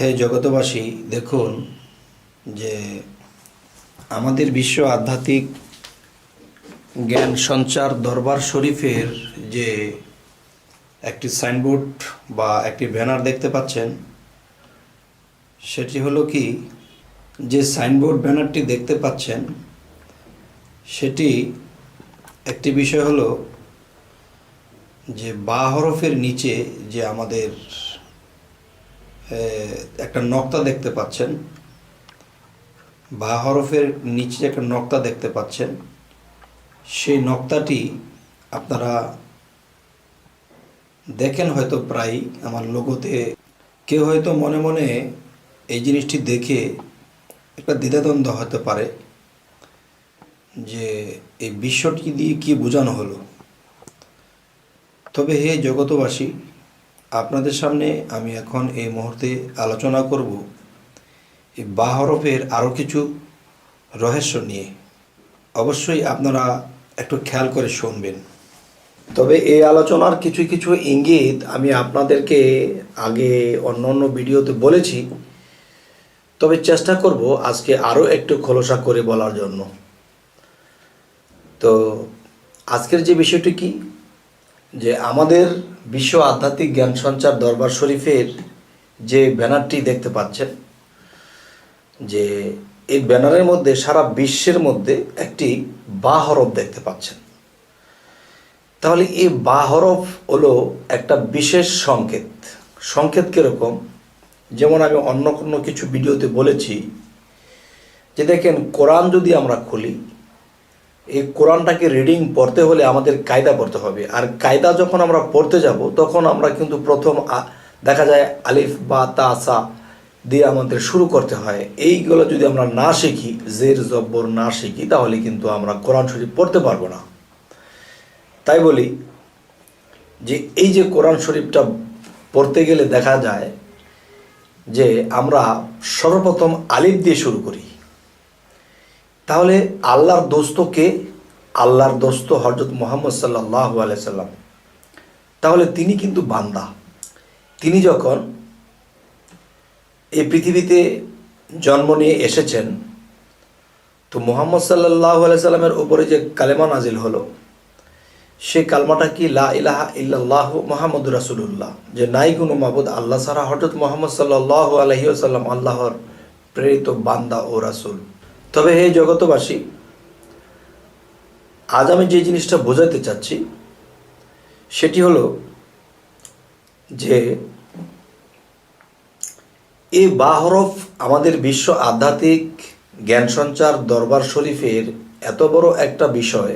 হে জগতবাসী দেখুন যে আমাদের বিশ্ব আধ্যাত্মিক জ্ঞান সঞ্চার দরবার শরীফের যে একটি সাইনবোর্ড বা একটি ব্যানার দেখতে পাচ্ছেন, সেটি হলো কি, যে সাইনবোর্ড ব্যানারটি দেখতে পাচ্ছেন, সেটি একটি বিষয় হলো যে বা হরফের নিচে যে আমাদের একটা নক্তা দেখতে পাচ্ছেন। বা হরফের নিচে একটা নক্তা দেখতে পাচ্ছেন, সেই নক্তাটি আপনারা দেখেন হয়তো প্রায় আমার লোগোতে। কেউ হয়তো মনে মনে এই জিনিসটি দেখে একটা দ্বিধাদ্বন্দ্ব হতে পারে যে এই বিশ্বটি দিয়ে কি বোঝানো হলো। তবে হে জগতবাসী আপনাদের সামনে আমি এখন এই মুহূর্তে আলোচনা করব এই বা হরফের আরও কিছু রহস্য নিয়ে। অবশ্যই আপনারা একটু খেয়াল করে শুনবেন। তবে এই আলোচনার কিছু কিছু ইঙ্গিত আমি আপনাদেরকে আগে অন্য অন্য ভিডিওতে বলেছি। তবে চেষ্টা করব আজকে আরও একটু খোলসা করে বলার জন্য। তো আজকের যে বিষয়টি কি? যে আমাদের বিশ্ব আধ্যাত্মিক জ্ঞান সঞ্চার দরবার শরীফের যে ব্যানারটি দেখতে পাচ্ছেন, যে এই ব্যানারের মধ্যে সারা বিশ্বের মধ্যে একটি বা হরফ দেখতে পাচ্ছেন। তাহলে এই বা হরফ হলো একটা বিশেষ সংকেত। সংকেত কীরকম? যেমন আমি অন্য কোনো কিছু ভিডিওতে বলেছি যে দেখেন কোরআন যদি আমরা খুলি এই কোরআনটাকে রিডিং পড়তে হলে আমাদের কায়দা পড়তে হবে। আর কায়দা যখন আমরা পড়তে যাব, তখন আমরা কিন্তু প্রথম দেখা যায় আলিফ, বা, তা, সা দিয়ে আমাদের শুরু করতে হয়। এইগুলো যদি আমরা না শিখি, জের, জব্বর না শিখি, তাহলে কিন্তু আমরা কোরআন শরীফ পড়তে পারব না। তাই বলি যে, এই যে কোরআন শরীফটা পড়তে গেলে দেখা যায় যে, আমরা সর্বপ্রথম আলিফ দিয়ে শুরু করি। তাহলে আল্লাহর দোস্তকে আল্লাহর দোস্ত হজরত মোহাম্মদ সাল্লাহ আলাইসাল্লাম তাহলে তিনি কিন্তু বান্দা। তিনি যখন এই পৃথিবীতে জন্ম নিয়ে এসেছেন, তো মোহাম্মদ সাল্লাহ আলাইসাল্লামের উপরে যে কালেমা নাজিল হলো, সে কালমাটা কি, লা ইলাহা ইল্লাল্লাহ মোহাম্মদ রাসুল্লাহ যে নাই কোনো মাহবুদ আল্লাহ সারা হজরত মোহাম্মদ সাল্লাহ আলহি আসাল্লাম আল্লাহর প্রেরিত বান্দা ও রাসুল। তবে হে জগতবাসী আজ আমি যে জিনিসটা বোঝাতে চাচ্ছি, সেটি হলো যে এই বাহরফ আমাদের বিশ্ব আধ্যাত্মিক জ্ঞান সঞ্চার দরবার শরীফের এত বড় একটা বিষয়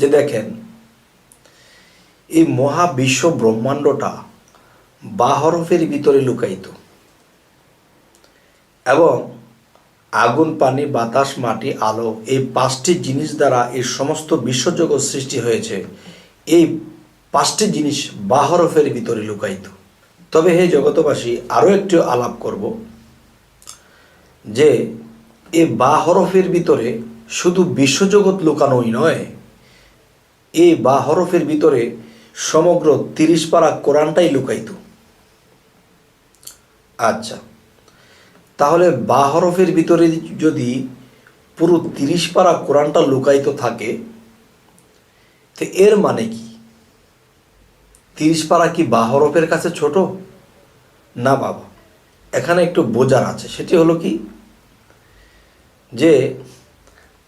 যে দেখেন এই মহাবিশ্ব ব্রহ্মাণ্ডটা বাহরফের ভিতরে লুকায়িত। এবং আগুন, পানি, বাতাস, মাটি, আলো এই পাঁচটি জিনিস দ্বারা এই সমস্ত বিশ্বজগৎ সৃষ্টি হয়েছে। এই পাঁচটি জিনিস বাহরফের ভিতরে লুকায়িত। তবে হে জগতবাসী আরও একটু আলাপ করব যে, এ এই বাহরফের ভিতরে শুধু বিশ্বজগৎ লুকানোই নয় এই বা হরফের ভিতরে সমগ্র তিরিশ পারা কোরআনটাই লুকাইত আচ্ছা। তাহলে বা হরফের ভিতরে যদি পুরো তিরিশ পারা কোরআনটা লুকায়িত থাকে, তো এর মানে কি? তিরিশ পারা কি বা হরফের কাছে ছোট? না বাবা, এখানে একটু বোঝার আছে। সেটি হলো কি? যে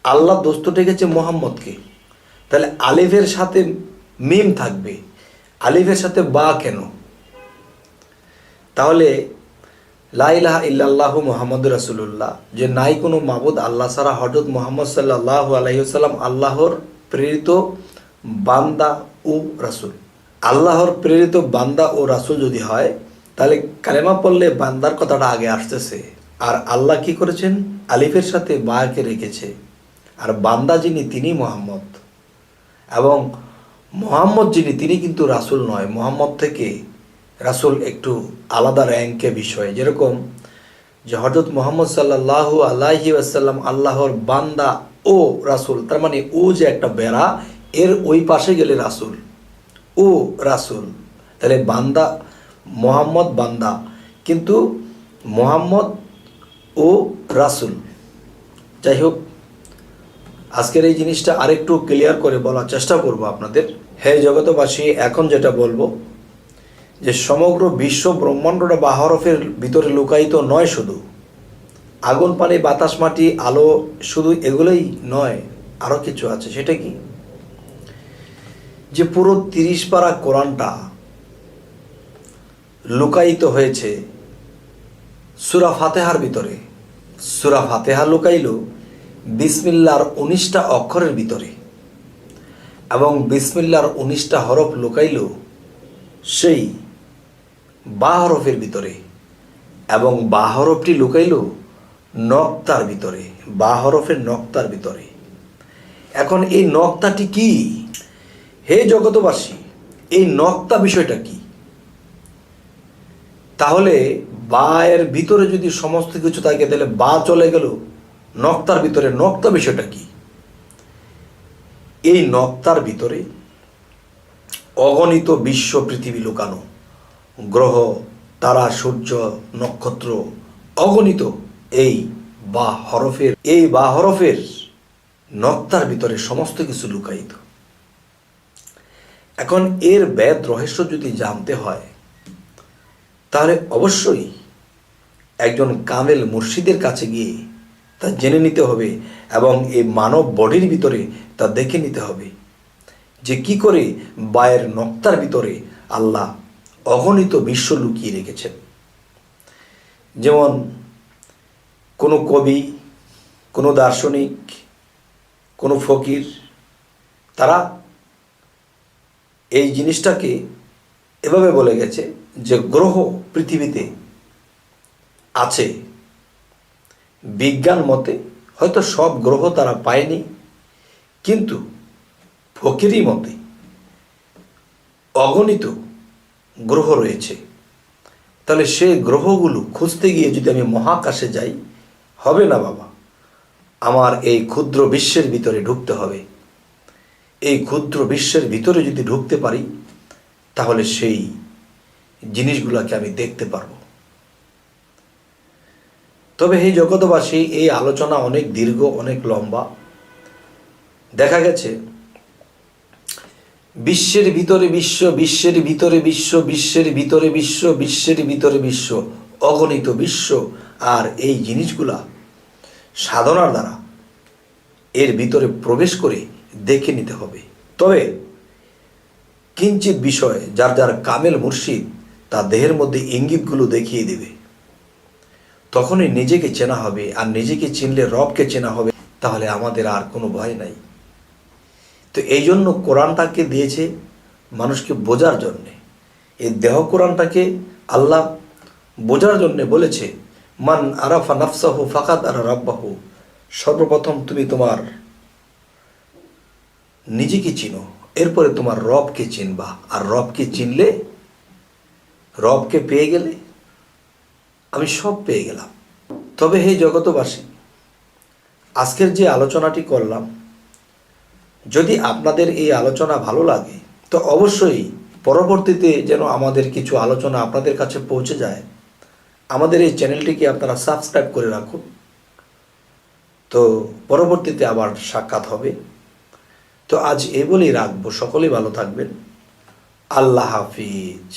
আল্লাহ দোস্ত ডেকেছে মোহাম্মদকে। তাহলে আলিফের সাথে মিম থাকবে। আলিফের সাথে বা কেন? তাহলে লাইলাহা ইল্লাল্লাহ মোহাম্মদ রাসুল্লাহ যে নাই কোনো মাবুদ আল্লাহ সারা হজরত মোহাম্মদ সাল্লাহ আলহিসাল্লাম আল্লাহর প্রেরিত বান্দা ও রাসুল। আল্লাহর প্রেরিত বান্দা ও রাসুল যদি হয়, তাহলে কালেমা পড়লে বান্দার কথাটা আগে আসতেছে। আর আল্লাহ কি করেছেন? আলিফের সাথে বাকে রেখেছে। আর বান্দা যিনি, তিনি মোহাম্মদ। এবং মোহাম্মদ যিনি, তিনি কিন্তু রাসুল নয়, মোহাম্মদ থেকে রাসুল একটু আলাদা র্যাঙ্কে বিষয়। যেরকম যে হজরত মোহাম্মদ সাল্লাহ আল্লাহি আসাল্লাম আল্লাহর বান্দা ও রাসুল, তার মানে ও যে একটা বেড়া, এর ওই পাশে গেলে রাসুল। ও রাসুল। তাহলে বান্দা, মোহাম্মদ বান্দা। কিন্তু মোহাম্মদ ও রাসুল। যাই হোক আজকের এই জিনিসটা আরেকটু ক্লিয়ার করে বলার চেষ্টা করব আপনাদের। হে জগতবাসী এখন যেটা বলব যে সমগ্র বিশ্ব ব্রহ্মাণ্ডটা বা হরফের ভিতরে লুকায়িত নয় শুধু। আগুন, পানি, বাতাস, মাটি, আলো শুধু এগুলোই নয় আরও কিছু আছে। সেটা কি? যে পুরো তিরিশ পারা কোরআনটা লুকায়িত হয়েছে সুরা ফাতেহার ভিতরে। সুরা ফাতেহা লুকাইল বিসমিল্লার উনিশটা অক্ষরের ভিতরে এবং বিসমিল্লার উনিশটা হরফ লুকাইল সেই বা হরফের ভিতরে এবং বা হরফটি লুকাইল নক্তার ভিতরে বা হরফের নক্তার ভিতরে। এখন এই নক্তাটি কি? হে জগতবাসী এই নক্তা বিষয়টা কি? তাহলে বা এর ভিতরে যদি সমস্ত কিছু থাকে, তাহলে বা চলে গেল নক্তার ভিতরে। নক্তা বিষয়টা কি? এই নক্তার ভিতরে অগণিত বিশ্ব পৃথিবী লুকানো। গ্রহ, তারা, সূর্য, নক্ষত্র অগণিত। এই বা হরফের, এই বা হরফের নক্তার ভিতরে সমস্ত কিছু লুকায়িত। এখন এর বেদ রহস্য যদি জানতে হয়, তাহলে অবশ্যই একজন কামেল মুর্শিদের কাছে গিয়ে তা জেনে নিতে হবে এবং এই মানব বডির ভিতরে তা দেখে নিতে হবে যে কি করে বায়ের নক্তার ভিতরে আল্লাহ অগণিত বিশ্ব লুকিয়ে রেখেছেন। যেমন কোনো কবি, কোনো দার্শনিক, কোনো ফকির, তারা এই জিনিসটাকে এভাবে বলে গেছে যে গ্রহ পৃথিবীতে আছে। বিজ্ঞান মতে হয়তো সব গ্রহ তারা পায়নি, কিন্তু ফকিরি মতে অগণিত গ্রহ রয়েছে। তাহলে সেই গ্রহগুলো খুঁজতে গিয়ে যদি আমি মহাকাশে যাই, হবে না বাবা। আমার এই ক্ষুদ্র বিশ্বের ভিতরে ঢুকতে হবে। এই ক্ষুদ্র বিশ্বের ভিতরে যদি ঢুকতে পারি, তাহলে সেই জিনিসগুলোকে আমি দেখতে পারব। তবে এই জগতবাসী এই আলোচনা অনেক দীর্ঘ, অনেক লম্বা। দেখা গেছে বিশ্বের ভিতরে বিশ্ব, বিশ্বের ভিতরে বিশ্ব, বিশ্বের ভিতরে বিশ্ব, বিশ্বের ভিতরে বিশ্ব, অগণিত বিশ্ব, আর এই জিনিসগুলা সাধনার দ্বারা এর ভিতরে প্রবেশ করে দেখে নিতে হবে। তবে কিঞ্চিত বিষয় যার যার কামেল মুর্শিদ তার দেহের মধ্যে ইঙ্গিতগুলো দেখিয়ে দেবে। তখনই নিজেকে চেনা হবে আর নিজেকে চিনলে রবকে চেনা হবে, তাহলে আমাদের আর কোনো ভয় নাই। তো এই জন্য কোরআনটাকে দিয়েছে মানুষকে বোঝার জন্যে। এই দেহ কোরআনটাকে আল্লাহ বোঝার জন্যে বলেছে, মান আরাফা নাফসাহু ফাকাদ আর রাব্বাহু সর্বপ্রথম তুমি তোমার নিজেকে চিনো, এরপরে তোমার রবকে চিনবা। আর রবকে চিনলে, রবকে পেয়ে গেলে আমি সব পেয়ে গেলাম। তবে হে জগতবাসী আজকের যে আলোচনাটি করলাম যদি আপনাদের এই আলোচনা ভালো লাগে, তো অবশ্যই পরবর্তীতে যেন আমাদের কিছু আলোচনা আপনাদের কাছে পৌঁছে যায়, আমাদের এই চ্যানেলটিকে আপনারা সাবস্ক্রাইব করে রাখুন। তো পরবর্তীতে আবার সাক্ষাৎ হবে। তো আজ এই বলেই রাখব। সকলেই ভালো থাকবেন। আল্লাহ হাফিজ।